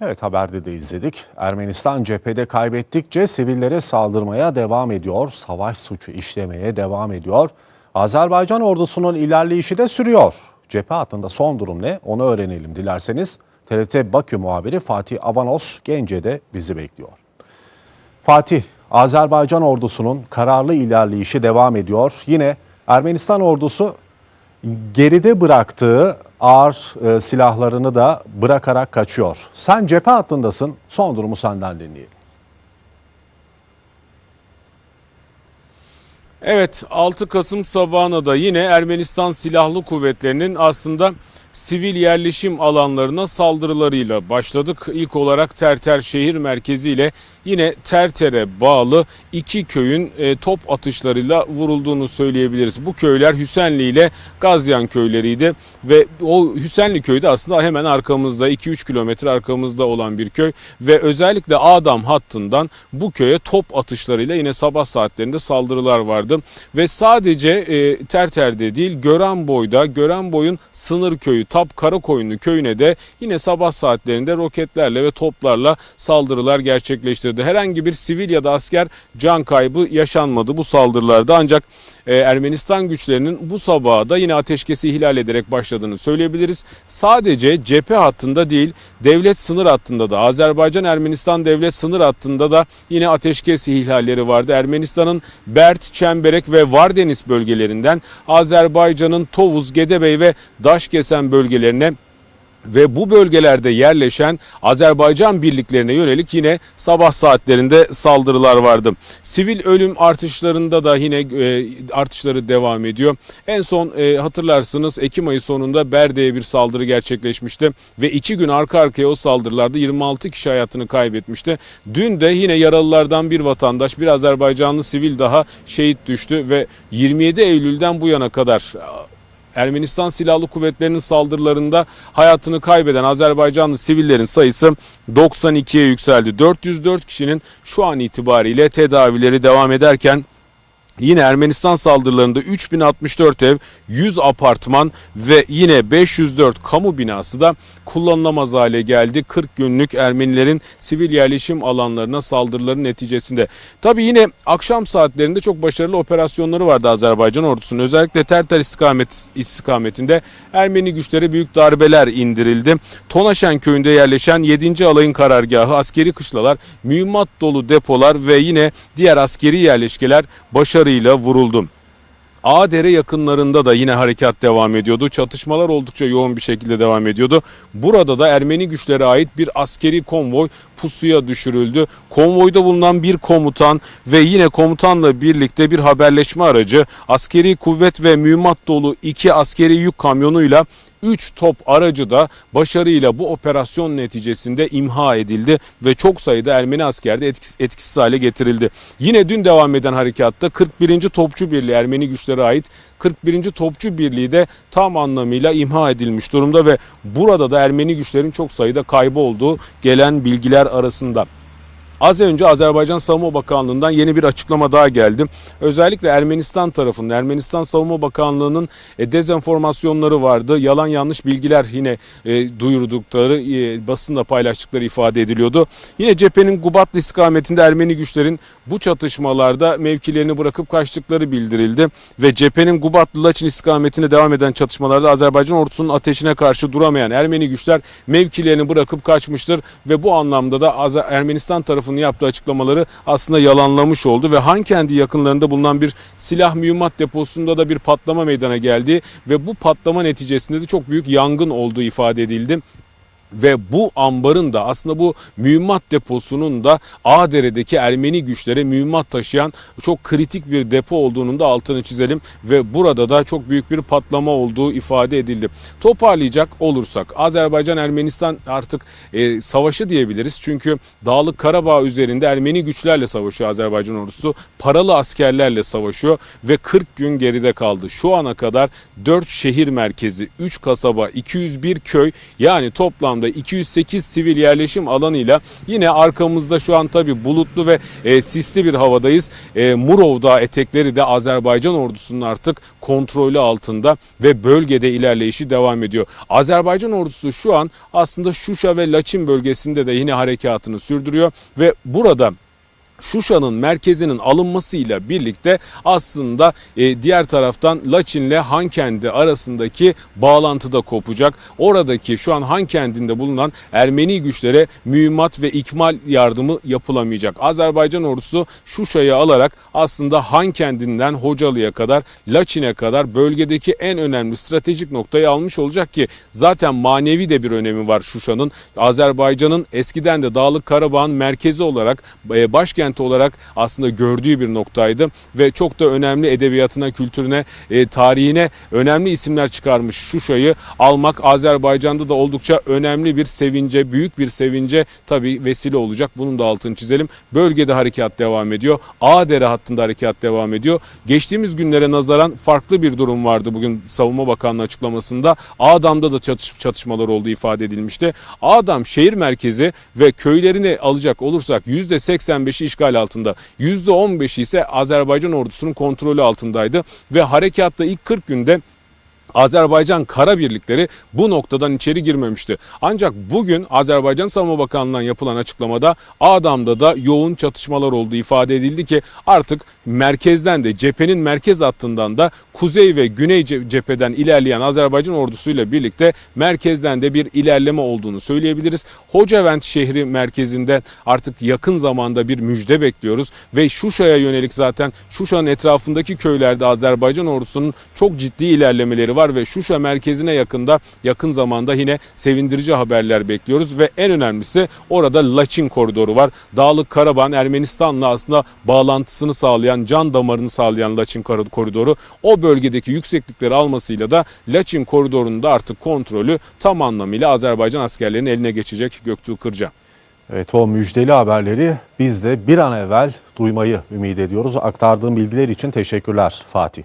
Evet haberde de izledik. Ermenistan cephede kaybettikçe sivillere saldırmaya devam ediyor. Savaş suçu işlemeye devam ediyor. Azerbaycan ordusunun ilerleyişi de sürüyor. Cephe hattında son durum ne? Onu öğrenelim dilerseniz. TRT Bakü muhabiri Fatih Avanos Gence'de bizi bekliyor. Fatih, Azerbaycan ordusunun kararlı ilerleyişi devam ediyor. Yine Ermenistan ordusu geride bıraktığı ağır e, silahlarını da bırakarak kaçıyor. Sen cephe hattındasın. Son durumu senden dinleyelim. Evet 6 Kasım sabahına da yine Ermenistan Silahlı Kuvvetleri'nin aslında sivil yerleşim alanlarına saldırılarıyla başladık. İlk olarak Terter şehir merkeziyle yine Terter'e bağlı iki köyün e, top atışlarıyla vurulduğunu söyleyebiliriz. Bu köyler Hüsenli ile Gazyan köyleriydi ve o Hüsenli köyü de aslında hemen arkamızda 2-3 kilometre arkamızda olan bir köy ve özellikle Adam hattından bu köye top atışlarıyla yine sabah saatlerinde saldırılar vardı ve sadece e, Terter'de değil Görenboy'da Görenboy'un sınır köyü Tap Karakoyunlu köyüne de yine sabah saatlerinde roketlerle ve toplarla saldırılar gerçekleştirdi. Herhangi bir sivil ya da asker can kaybı yaşanmadı bu saldırılarda ancak e, Ermenistan güçlerinin bu sabaha da yine ateşkesi ihlal ederek başladığını söyleyebiliriz. Sadece cephe hattında değil devlet sınır hattında da Azerbaycan Ermenistan devlet sınır hattında da yine ateşkes ihlalleri vardı. Ermenistan'ın Bert, Çemberek ve Vardeniz bölgelerinden Azerbaycan'ın Tovuz, Gedebey ve Daşkesen bölgelerine ve bu bölgelerde yerleşen Azerbaycan birliklerine yönelik yine sabah saatlerinde saldırılar vardı. Sivil ölüm artışlarında da yine e, artışları devam ediyor. En son e, hatırlarsınız Ekim ayı sonunda Berde'ye bir saldırı gerçekleşmişti ve iki gün arka arkaya o saldırılarda 26 kişi hayatını kaybetmişti. Dün de yine yaralılardan bir vatandaş, bir Azerbaycanlı sivil daha şehit düştü ve 27 Eylül'den bu yana kadar Ermenistan Silahlı Kuvvetleri'nin saldırılarında hayatını kaybeden Azerbaycanlı sivillerin sayısı 92'ye yükseldi. 404 kişinin şu an itibariyle tedavileri devam ederken Yine Ermenistan saldırılarında 3064 ev, 100 apartman ve yine 504 kamu binası da kullanılamaz hale geldi. 40 günlük Ermenilerin sivil yerleşim alanlarına saldırıların neticesinde. Tabi yine akşam saatlerinde çok başarılı operasyonları vardı Azerbaycan ordusunun. Özellikle Terter istikamet, istikametinde Ermeni güçlere büyük darbeler indirildi. Tonaşen köyünde yerleşen 7. alayın karargahı, askeri kışlalar, mühimmat dolu depolar ve yine diğer askeri yerleşkeler başarıyla vuruldu. Ağdere yakınlarında da yine harekat devam ediyordu. Çatışmalar oldukça yoğun bir şekilde devam ediyordu. Burada da Ermeni güçlere ait bir askeri konvoy pusuya düşürüldü. Konvoyda bulunan bir komutan ve yine komutanla birlikte bir haberleşme aracı, askeri kuvvet ve mühimmat dolu iki askeri yük kamyonuyla 3 top aracı da başarıyla bu operasyon neticesinde imha edildi ve çok sayıda Ermeni asker de etkisiz, hale getirildi. Yine dün devam eden harekatta 41. Topçu Birliği Ermeni güçlere ait 41. Topçu Birliği de tam anlamıyla imha edilmiş durumda ve burada da Ermeni güçlerin çok sayıda kaybı olduğu gelen bilgiler arasında. Az önce Azerbaycan Savunma Bakanlığı'ndan yeni bir açıklama daha geldi. Özellikle Ermenistan tarafının, Ermenistan Savunma Bakanlığı'nın e, dezenformasyonları vardı. Yalan yanlış bilgiler yine e, duyurdukları, e, basında paylaştıkları ifade ediliyordu. Yine cephenin Gubatlı istikametinde Ermeni güçlerin bu çatışmalarda mevkilerini bırakıp kaçtıkları bildirildi. Ve cephenin Gubatlı Laçin istikametinde devam eden çatışmalarda Azerbaycan ordusunun ateşine karşı duramayan Ermeni güçler mevkilerini bırakıp kaçmıştır. Ve bu anlamda da Ermenistan tarafı tarafının yaptığı açıklamaları aslında yalanlamış oldu ve Hankendi yakınlarında bulunan bir silah mühimmat deposunda da bir patlama meydana geldi ve bu patlama neticesinde de çok büyük yangın olduğu ifade edildi. Ve bu ambarın da aslında bu mühimmat deposunun da Ağdere'deki Ermeni güçlere mühimmat taşıyan çok kritik bir depo olduğunun da altını çizelim. Ve burada da çok büyük bir patlama olduğu ifade edildi. Toparlayacak olursak Azerbaycan Ermenistan artık e, savaşı diyebiliriz. Çünkü Dağlık Karabağ üzerinde Ermeni güçlerle savaşıyor Azerbaycan ordusu. Paralı askerlerle savaşıyor ve 40 gün geride kaldı. Şu ana kadar 4 şehir merkezi, 3 kasaba, 201 köy yani toplam kapsamda 208 sivil yerleşim alanıyla yine arkamızda şu an tabi bulutlu ve e, sisli bir havadayız. E, Murov Dağı etekleri de Azerbaycan ordusunun artık kontrolü altında ve bölgede ilerleyişi devam ediyor. Azerbaycan ordusu şu an aslında Şuşa ve Laçin bölgesinde de yine harekatını sürdürüyor ve burada Şuşa'nın merkezinin alınmasıyla birlikte aslında e, diğer taraftan Laçin'le Hankendi arasındaki bağlantı da kopacak. Oradaki şu an Hankendinde bulunan Ermeni güçlere mühimmat ve ikmal yardımı yapılamayacak. Azerbaycan ordusu Şuşa'yı alarak aslında Hankendinden Hocalı'ya kadar Laçin'e kadar bölgedeki en önemli stratejik noktayı almış olacak ki zaten manevi de bir önemi var Şuşa'nın. Azerbaycan'ın eskiden de Dağlık Karabağ'ın merkezi olarak e, başkenti olarak aslında gördüğü bir noktaydı ve çok da önemli edebiyatına, kültürüne, e, tarihine önemli isimler çıkarmış Şuşa'yı almak Azerbaycan'da da oldukça önemli bir sevince, büyük bir sevince tabii vesile olacak. Bunun da altını çizelim. Bölgede harekat devam ediyor. Ağdere hattında harekat devam ediyor. Geçtiğimiz günlere nazaran farklı bir durum vardı bugün Savunma Bakanlığı açıklamasında. Ağdam'da da çatış- çatışmalar olduğu ifade edilmişti. Ağdam şehir merkezi ve köylerini alacak olursak %85'i işgal altında. %15'i ise Azerbaycan ordusunun kontrolü altındaydı ve harekatta ilk 40 günde Azerbaycan kara birlikleri bu noktadan içeri girmemişti. Ancak bugün Azerbaycan Savunma Bakanlığı'ndan yapılan açıklamada Adam'da da yoğun çatışmalar olduğu ifade edildi ki artık merkezden de cephenin merkez hattından da kuzey ve güney ce- cepheden ilerleyen Azerbaycan ordusuyla birlikte merkezden de bir ilerleme olduğunu söyleyebiliriz. Hocavent şehri merkezinden artık yakın zamanda bir müjde bekliyoruz ve Şuşa'ya yönelik zaten Şuşa'nın etrafındaki köylerde Azerbaycan ordusunun çok ciddi ilerlemeleri var ve Şuşa merkezine yakında yakın zamanda yine sevindirici haberler bekliyoruz ve en önemlisi orada Laçin koridoru var. Dağlık Karabağ Ermenistan'la aslında bağlantısını sağlayan, can damarını sağlayan Laçin kor- koridoru o bölgedeki yükseklikleri almasıyla da Laçin koridorunun da artık kontrolü tam anlamıyla Azerbaycan askerlerinin eline geçecek Göktuğ Kırca. Evet o müjdeli haberleri biz de bir an evvel duymayı ümit ediyoruz. Aktardığım bilgiler için teşekkürler Fatih.